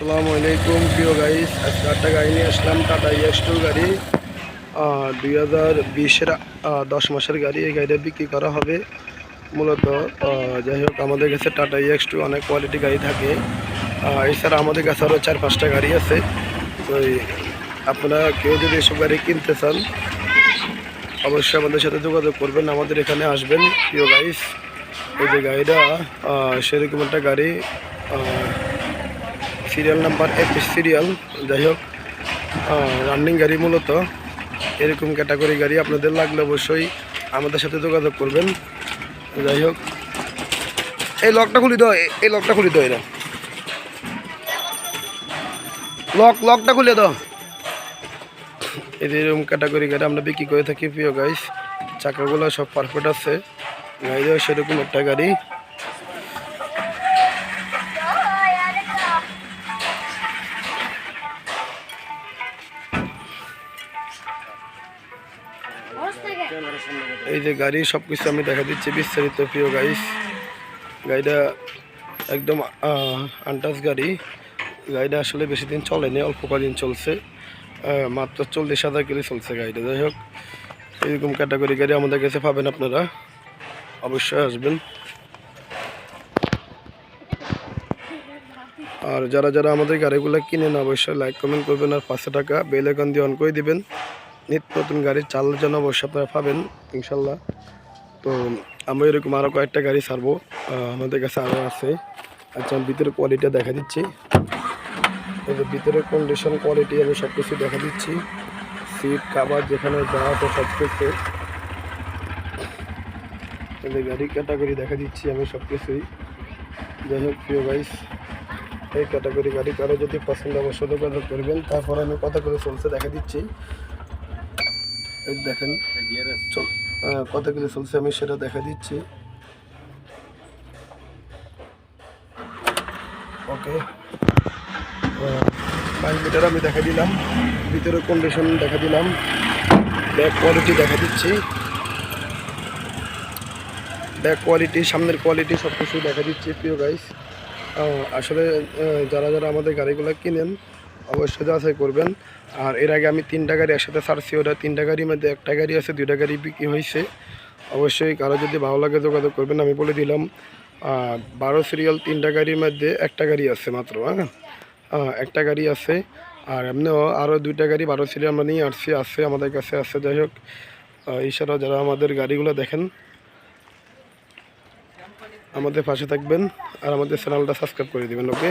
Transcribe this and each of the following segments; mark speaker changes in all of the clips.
Speaker 1: আসসালামু আলাইকুম, প্রিয় গাইস আজকে একটা গাড়ি নিয়ে আসলাম টাটা ইয়াস টু গাড়ি দুই হাজার বিশের দশ মাসের গাড়ি, এই গাড়িটা বিক্রি করা হবে। মূলত যাই হোক, আমাদের কাছে টাটা ইয়াক্স টু অনেক কোয়ালিটি গাড়ি থাকে। এছাড়া আমাদের কাছে আরও চার পাঁচটা গাড়ি আছে। তো আপনারা কেউ যদি এসব গাড়ি কিনতে চান, অবশ্যই আমাদের সাথে যোগাযোগ করবেন, আমাদের এখানে আসবেন। প্রিয় গাইস এই যে গাড়িটা সেরকম একটা গাড়ি সিরিয়াল নাম্বার এপিস সিরিয়াল যাই হোক রানিং গাড়ি মূলত। এরকম ক্যাটাগরি গাড়ি আপনাদের লাগলে অবশ্যই আমাদের সাথে যোগাযোগ করবেন। যাই হোক, এই লকটা খুলি দাও এই লকটা খুলি দাও এরা। লক লকটা খুলে দাও। এরকম ক্যাটাগরি গাড়ি আমরা বিক্রি করে থাকি, প্রিয় গাইস চাকাগুলো সব পারফেক্ট আছে। গাড়িও সেরকম একটা গাড়ি। এই যে গাড়ি সব কিছু আমি দেখা দিচ্ছি, বিস্তারিত প্রিয় গাইস গাড়িটা একদম আনটাচ গাড়ি। গাড়িটা আসলে বেশি দিন চলেনি, অল্প কদিন চলছে। মাত্র চল্লিশ হাজার কিলো চলছে গাড়িটা। যাই হোক, এরকম ক্যাটাগরি গাড়ি আমাদের কাছে পাবেন আপনারা। অবশ্যই আসবেন। আর যারা যারা আমাদের গাড়িগুলো কিনেন, অবশ্যই লাইক কমেন্ট করবেন আর পাঁচশো টাকা বেল দিয়ে অন করে দিবেন। নিত্য নতুন গাড়ি চালার জন্য অবশ্যই আপনারা পাবেন, ইনশাল্লাহ। তো আমরা এরকম আরও কয়েকটা গাড়ি ছাড়বো আমাদের কাছে আরও আছে। আচ্ছা আমি ভিতরে কোয়ালিটিটা দেখা দিচ্ছি। ভিতরের কন্ডিশন কোয়ালিটি আমি সব কিছু দেখা দিচ্ছি। সিট কাভার যেখানে যাওয়া তো সব কিছু যে গাড়ি ক্যাটাগরি দেখা দিচ্ছি আমি সব কিছুই যাই হোক, প্রিয় গাইস এই ক্যাটাগরি গাড়ি কারও যদি পছন্দ অবশ্যই করবেন। তারপর আমি কত করে চলছে দেখা দিচ্ছি। দেখেন কত কিলো চলছে আমি সেটা দেখা দিচ্ছি। ওকে ফাইভ মিটার আমি দেখা দিলাম, ভিতরে কন্ডিশন দেখা দিলাম ব্যাক কোয়ালিটি দেখা দিচ্ছি। ব্যাক কোয়ালিটি সামনের কোয়ালিটি সব কিছু দেখা দিচ্ছি, প্রিয় গাইস আসলে যারা যারা আমাদের গাড়িগুলো কিনেন অবশ্যই যাচাই করবেন। আর এর আগে আমি তিনটা গাড়ি একসাথে ছাড়ছি ওটা তিনটা গাড়ির মধ্যে একটা গাড়ি আছে, দুইটা গাড়ি বিক্রি হয়েছে। অবশ্যই কারও যদি ভালো লাগে যোগাযোগ করবেন, আমি বলে দিলাম। বারো সিরিয়াল তিনটা গাড়ির মধ্যে একটা গাড়ি আছে মাত্র হ্যাঁ? একটা গাড়ি আছে। আর এমনিও আরও দুইটা গাড়ি বারো সিরিয়াল আমরা নিয়ে আসছি, আছে আমাদের কাছে, আছে। যাই হোক এছাড়াও যারা আমাদের গাড়িগুলো দেখেন আমাদের পাশে থাকবেন আর আমাদের চ্যানেলটা সাবস্ক্রাইব করে দেবেন, ওকে?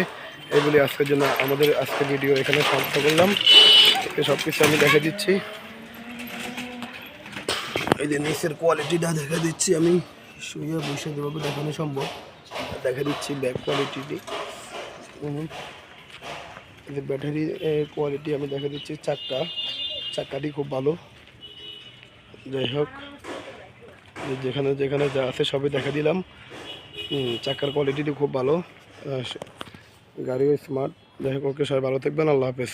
Speaker 1: এগুলি আজকের জন্য আমাদের আজকে ভিডিও এখানে সমাপ্ত করলাম। সব কিছু আমি দেখা দিচ্ছি। এই যে নিচের কোয়ালিটিটা দেখা দিচ্ছি আমি। শুয়ে বসে যেভাবে দেখানো সম্ভব। দেখা দিচ্ছি ব্যাক কোয়ালিটিটি এই যে ব্যাটারি কোয়ালিটি আমি দেখা দিচ্ছি চাক্কা। চাক্কাটি খুব ভালো। যাই হোক যেখানে যেখানে যা আছে সবই দেখা দিলাম। চাকার কোয়ালিটিটি খুব ভালো। গাড়িও স্মার্ট যাই হোক ওকে সবাই ভালো থাকবেন। আল্লাহ হাফেজ।